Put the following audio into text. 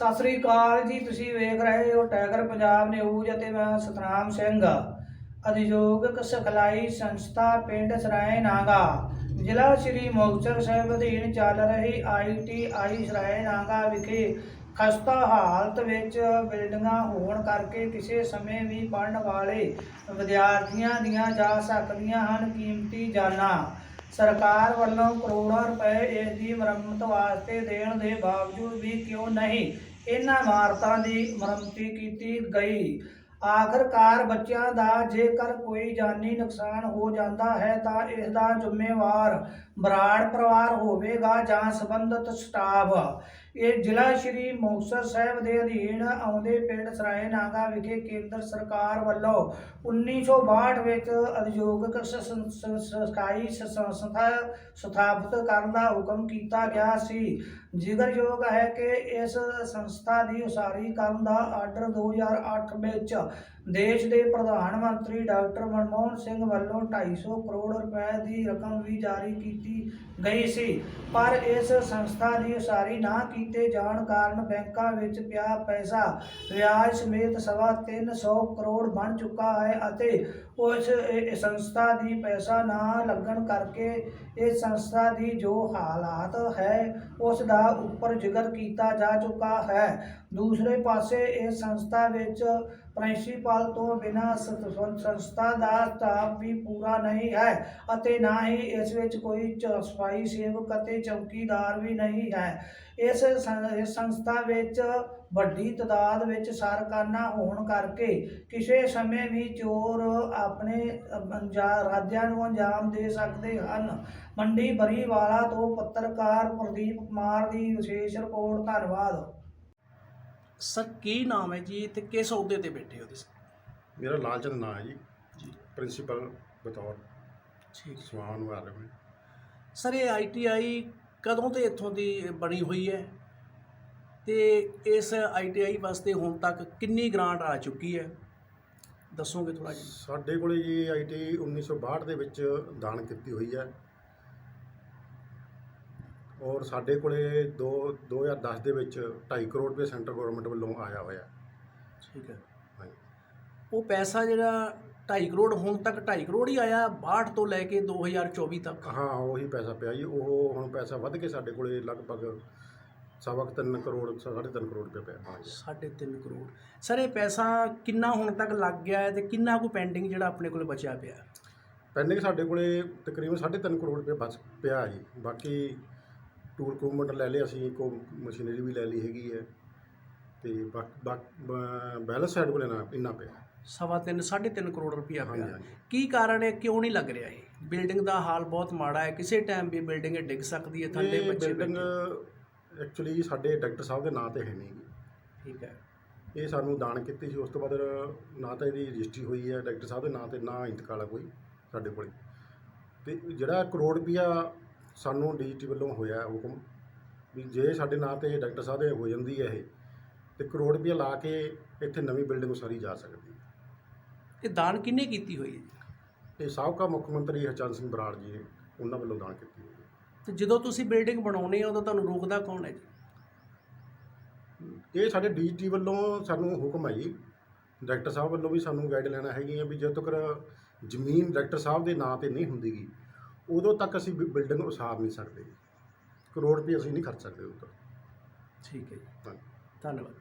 ਸਤਿ ਸ੍ਰੀ ਅਕਾਲ ਜੀ, ਤੁਸੀਂ ਵੇਖ ਰਹੇ ਹੋ ਟਾਈਗਰ ਪੰਜਾਬ ਨਿਊਜ਼ ਅਤੇ ਮੈਂ ਸਤਨਾਮ ਸਿੰਘ ਅਧਿਯੋਗਿਕ ਸਿਖਲਾਈ ਸੰਸਥਾ ਪਿੰਡ ਸਰਾਏ ਨਾਗਾ ਜ਼ਿਲ੍ਹਾ ਸ਼੍ਰੀ ਮੁਕਤਸਰ ਸਾਹਿਬ ਅਧੀਨ ਚੱਲ ਰਹੀ ਆਈਟੀਆਈ ਸਰਾਏ ਨਾਗਾ ਵਿਖੇ ਖਸਤਾ ਹਾਲਤ ਵਿੱਚ ਬਿਲਡਿੰਗਾਂ ਹੋਣ ਕਰਕੇ ਕਿਸੇ ਸਮੇਂ ਵੀ ਪੜਨ ਵਾਲੇ ਵਿਦਿਆਰਥੀਆਂ ਦੀਆਂ ਜਾ ਸਕਦੀਆਂ ਹਨ ਕੀਮਤੀ ਜਾਨਾਂ। ਸਰਕਾਰ ਵੱਲੋਂ ਕਰੋੜਾਂ ਰੁਪਏ ਇਸ ਦੀ ਮੁਰੰਮਤ ਵਾਸਤੇ ਦੇਣ ਦੇ ਬਾਵਜੂਦ ਵੀ ਕਿਉਂ ਨਹੀਂ? ਇਹਨਾਂ ਇਮਾਰਤਾਂ ਦੀ ਮੁਰੰਮਤੀ ਕੀਤੀ ਗਈ। ਆਖਰਕਾਰ ਬੱਚਿਆਂ ਦਾ ਜੇਕਰ ਕੋਈ ਜਾਨੀ ਨੁਕਸਾਨ ਹੋ ਜਾਂਦਾ ਹੈ ਤਾਂ ਇਸ ਦਾ ਜ਼ਿੰਮੇਵਾਰ ਬਰਾੜ ਪਰਿਵਾਰ ਹੋਵੇਗਾ ਜਾਂ ਸੰਬੰਧਿਤ ਸਟਾਫ। ਇਹ ਜ਼ਿਲ੍ਹਾ ਸ਼੍ਰੀ ਮੁਕਤਸਰ ਸਾਹਿਬ ਦੇ ਅਧੀਨ ਆਉਂਦੇ ਪਿੰਡ ਸਰਾਏ ਨਾਗਾ ਵਿਖੇ ਕੇਂਦਰ ਸਰਕਾਰ ਵੱਲੋਂ 1962 ਵਿੱਚ ਉਦਯੋਗਿਕ ਸ- ਸੰਸਥਾ ਸਥਾਪਿਤ ਕਰਨ ਦਾ ਹੁਕਮ ਕੀਤਾ ਗਿਆ ਸੀ। ਜ਼ਿਕਰਯੋਗ ਹੈ ਕਿ ਇਸ ਸੰਸਥਾ ਦੀ ਉਸਾਰੀ ਕਰਨ ਦਾ ਆਰਡਰ 2008 ਵਿੱਚ ਦੇਸ਼ ਦੇ ਪ੍ਰਧਾਨ ਮੰਤਰੀ ਡਾਕਟਰ ਮਨਮੋਹਨ ਸਿੰਘ ਵੱਲੋਂ 250 ਕਰੋੜ ਰੁਪਏ ਦੀ ਰਕਮ ਵੀ ਜਾਰੀ ਕੀਤੀ ਗਈ ਸੀ। ਪਰ ਇਸ ਸੰਸਥਾ ਦੀ ਉਸਾਰੀ ਨਾ ਕੀਤੇ ਕੀਤੇ ਜਾਣ ਕਾਰਨ ਬੈਂਕਾਂ ਵਿੱਚ ਪਿਆ ਪੈਸਾ। ਵਿਆਜ ਸਮੇਤ ਸਵਾ ਤਿੰਨ ਸੌ ਕਰੋੜ ਬਣ ਚੁੱਕਾ ਹੈ ਅਤੇ ਉਸ ਸੰਸਥਾ ਦੀ ਪੈਸਾ ਨਾ ਲੱਗਣ ਕਰਕੇ ਇਸ ਸੰਸਥਾ ਦੀ ਜੋ ਹਾਲਾਤ ਹੈ, ਉਸ ਦਾ ਉੱਪਰ ਜ਼ਿਕਰ ਕੀਤਾ ਜਾ ਚੁੱਕਾ ਹੈ। ਦੂਸਰੇ ਪਾਸੇ ਇਸ ਸੰਸਥਾ ਵਿੱਚ ਪ੍ਰਿੰਸੀਪਲ ਤੋਂ ਬਿਨਾਂ ਸੰਸਥਾ ਦਾ ਸਟਾਫ ਵੀ ਪੂਰਾ ਨਹੀਂ ਹੈ ਅਤੇ ਨਾ ਹੀ ਇਸ ਵਿੱਚ ਕੋਈ ਚ- ਸਫ਼ਾਈ ਸੇਵਕ ਅਤੇ ਚੌਕੀਦਾਰ ਵੀ ਨਹੀਂ ਹੈ। ਇਸ ਸੰ- ਇਸ ਸੰਸਥਾ ਵਿੱਚ ਵੱਡੀ ਤਾਦਾਦ ਵਿੱਚ ਸਰਕਾਰਾਂ ਹੋਣ ਕਰਕੇ ਕਿਸੇ ਸਮੇਂ ਵੀ ਚੋਰ ਆਪਣੇ ਅੰਜਾ- ਰਾਜਾਂ ਨੂੰ ਅੰਜਾਮ ਦੇ ਸਕਦੇ ਹਨ। ਮੰਡੀ ਬਰੀਵਾਲਾ ਤੋਂ ਪੱਤਰਕਾਰ ਪ੍ਰਦੀਪ ਕੁਮਾਰ ਦੀ ਵਿਸ਼ੇਸ਼ ਰਿਪੋਰਟ ਧੰਨਵਾਦ। ਸਰ ਕੀ ਨਾਮ ਹੈ ਜੀ ਤੇ ਕਿਸ ਅਹੁਦੇ ਤੇ ਬੈਠੇ ਹੋ ਤੁਸੀਂ? ਮੇਰਾ ਲਾਲਚੰਦ ਨਾਂ ਹੈ ਜੀ। ਜੀ। ਪ੍ਰਿੰਸੀਪਲ ਬਤੌਰ ਠੀਕ ਸਮਾਨ ਵਾਲੇ। में ਸਰ ਇਹ ਆਈਟੀਆਈ ਕਦੋਂ ਤੇ ਇੱਥੋਂ ਦੀ ਬਣੀ ਹੋਈ ਹੈ? ਤੇ ਇਸ ਆਈਟੀਆਈ ਵਾਸਤੇ ਹੁਣ ਤੱਕ ਕਿੰਨੀ ਗ੍ਰਾਂਟ ਆ ਚੁੱਕੀ ਹੈ? ਦੱਸੋਗੇ ਥੋੜਾ ਜੀ ਸਾਡੇ ਕੋਲੇ ਜੀ ਆਈਟੀ 1962 ਦੇ ਵਿੱਚ ਦਾਨ ਕੀਤੀ ਹੋਈ ਹੈ। ਔਰ ਸਾਡੇ ਕੋਲੇ 2 2010 ਦੇ ਵਿੱਚ 2.5 ਕਰੋੜ ਰੁਪਏ ਸੈਂਟਰ ਗਵਰਨਮੈਂਟ ਵੱਲੋਂ ਆਇਆ ਹੋਇਆ। ਠੀਕ ਹੈ। ਹਾਂਜੀ। ਉਹ ਪੈਸਾ ਜਿਹੜਾ 2.5 ਕਰੋੜ ਹੁਣ ਤੱਕ 2.5 ਕਰੋੜ ਹੀ ਆਇਆ 62 ਤੋਂ ਲੈ ਕੇ 2024 ਤੱਕ। ਹਾਂ ਉਹੀ ਪੈਸਾ ਪਿਆ ਜੀ। ਉਹ ਹੁਣ ਪੈਸਾ ਵੱਧ ਕੇ ਸਾਡੇ ਕੋਲੇ ਲਗਭਗ ਸਵਾ ਕੁ ਤਿੰਨ ਕਰੋੜ ਸਾਢੇ ਤਿੰਨ ਕਰੋੜ ਰੁਪਏ ਪਿਆ। ਹਾਂਜੀ 3.5 ਕਰੋੜ। ਸਰ ਇਹ ਪੈਸਾ ਕਿੰਨਾ ਹੁਣ ਤੱਕ ਲੱਗ ਗਿਆ ਹੈ ਤੇ ਕਿੰਨਾ ਕੁ ਪੈਂਡਿੰਗ ਜਿਹੜਾ ਆਪਣੇ ਕੋਲ ਬਚਿਆ ਪਿਆ? ਹੈ? ਪੈਂਡਿੰਗ ਸਾਡੇ ਕੋਲੇ ਤਕਰੀਬਨ ਸਾਢੇ ਤਿੰਨ ਕਰੋੜ ਰੁਪਏ ਬਚ ਪਿਆ ਜੀ। ਬਾਕੀ ਟੂਲ ਕੂਮੈਂਟ ਲੈ ਲਿਆ ਅਸੀਂ ਕੋ ਮਸ਼ੀਨਰੀ ਵੀ ਲੈ ਲਈ ਹੈਗੀ ਹੈ। ਤੇ ਬਾਕੀ ਬੈਲੈਂਸ ਸਾਡੇ ਕੋਲੇ ਨਾ ਇੰਨਾ ਪਿਆ। ਸਵਾ ਤਿੰਨ ਸਾਢੇ ਤਿੰਨ ਕਰੋੜ ਰੁਪਇਆ ਹਾਂਜੀ ਪਿਆ। ਹਾਂਜੀ ਕੀ ਕਾਰਨ ਹੈ? ਕਿਉਂ ਨਹੀਂ ਲੱਗ ਰਿਹਾ ਇਹ? ਬਿਲਡਿੰਗ ਦਾ ਹਾਲ ਬਹੁਤ ਮਾੜਾ ਹੈ। ਕਿਸੇ ਟਾਈਮ ਵੀ ਬਿਲਡਿੰਗ ਡਿੱਗ ਸਕਦੀ ਹੈ ਥੱਲੇ ਬੱਚੇ ਬਿਲਡਿੰਗ ਬੈਠੇ। ਐਕਚੁਅਲੀ ਸਾਡੇ ਡਾਕਟਰ ਸਾਹਿਬ ਦੇ ਨਾਂ ਤੇ ਹੈ ਨਹੀਂ। ਠੀਕ ਹੈ। ਇਹ ਸਾਨੂੰ ਦਾਨ ਕੀਤੀ ਸੀ ਉਸ ਤੋਂ ਬਾਅਦ ਨਾ ਤਾਂ ਇਹਦੀ ਰਜਿਸਟਰੀ ਹੋਈ ਹੈ ਡਾਕਟਰ ਸਾਹਿਬ ਦੇ ਨਾਂ ਤੇ ਨਾ ਇੰਤਕਾਲ ਆ ਕੋਈ ਸਾਡੇ ਕੋਲੇ। ਤੇ ਜਿਹੜਾ ਕਰੋੜ ਰੁਪਈਆ ਸਾਨੂੰ ਡੀਜੀਟੀ ਵੱਲੋਂ ਹੋਇਆ ਹੁਕਮ ਵੀ ਜੇ ਸਾਡੇ ਨਾਂ ਤੇ ਡਾਕਟਰ ਸਾਹਿਬ ਦੇ ਹੋ ਜਾਂਦੀ ਹੈ ਇਹ ਤੇ ਕਰੋੜ ਰੁਪਈਆ ਲਾ ਕੇ ਇੱਥੇ ਨਵੀਂ ਬਿਲਡਿੰਗ ਉਸਾਰੀ ਜਾ ਸਕਦੀ ਹੈ। ਇਹ ਦਾਨ ਕਿੰਨੇ ਕੀਤੀ ਹੋਈ ਹੈ ਇਹ ਸਾਬਕਾ ਮੁੱਖ ਮੰਤਰੀ ਹਰਚੰਦ ਸਿੰਘ ਬਰਾੜ ਜੀ ਨੇ ਉਹਨਾਂ ਵੱਲੋਂ ਦਾਨ ਕੀਤੀ ਹੋਈ ਹੈ। ਤੇ ਜਦੋਂ ਤੁਸੀਂ ਬਿਲਡਿੰਗ ਬਣਾਉਣੀ ਹੈ ਉਦੋਂ ਤੁਹਾਨੂੰ ਰੋਕਦਾ ਕੌਣ ਹੈ ਜੀ? ਇਹ ਸਾਡੇ ਡੀਜੀਟੀ ਵੱਲੋਂ ਸਾਨੂੰ ਹੁਕਮ ਹੈ ਜੀ। ਡਾਇਰੈਕਟਰ ਸਾਹਿਬ ਵੱਲੋਂ ਵੀ ਸਾਨੂੰ ਗਾਈਡਲਾਈਨਾਂ ਹੈਗੀਆਂ ਵੀ ਜਦੋਂ ਤੱਕ ਜ਼ਮੀਨ ਡਾਇਰੈਕਟਰ ਸਾਹਿਬ ਦੇ ਨਾਂ ਤੇ ਨਹੀਂ ਹੁੰਦੀਗੀ ਉਦੋਂ ਤੱਕ ਅਸੀਂ ਬਿ- ਬਿਲਡਿੰਗ ਉਸਾਰ ਨਹੀਂ ਸਕਦੇ। ਕਰੋੜ ਰੁਪਏ ਅਸੀਂ ਨਹੀਂ ਖਰਚ ਸਕਦੇ ਉਦੋਂ। ਠੀਕ ਹੈ ਜੀ। ਧੰਨਵਾਦ।